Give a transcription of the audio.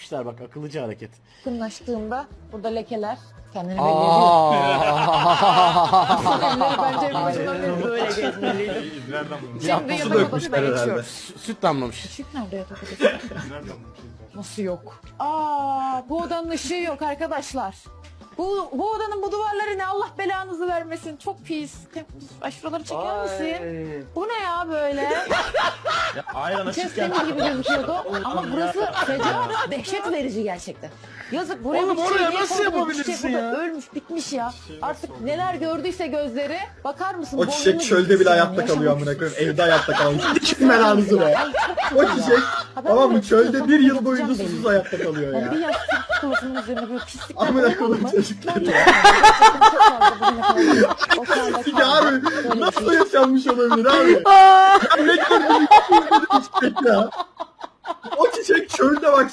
gitmişler bak akıllıca hareket. Yakınlaştığımda burada lekeler kendini belli ediyor. Aa. Lekeleri bence en başından beri böyle gezmeliydim. Şimdi yatak odasına geçiyoruz. Sü- Süt damlamış. Işık nerede yatak odasında? Nasıl yok? Aa, bu odanın ışığı yok arkadaşlar. Bu, bu odanın bu duvarları ne Allah belanızı vermesin. Çok pis. Ay şuraları çeker misin? Bu ne ya böyle? Ayran Kes açıkken demir gibi gözüküyordu. Ama burası fecaat dehşet verici gerçekten. Yazık buraya Oğlum bir oraya niye nasıl koydun? yapabilirsin Çiçek burada ya? Ölmüş bitmiş ya. Artık neler gördüyse gözleri. Bakar mısın? O çiçek çölde bile hayatta kalıyor amına koyayım. Evde hayatta kalmış. Dikin belanızı be. O ya. çiçek tamam mı çölde bir yıl boyunca susuz hayatta kalıyor Yani bir ya. yastık kılıfının üzerine böyle pislikler Amına koyayım çocuklar ya. fazla bugüne kadar o kalda Ya kaldı. abi Böyle bir nasıl yaşanmış olabilir abi? ya ne gördün? çiçek ya. O çiçek çölde bak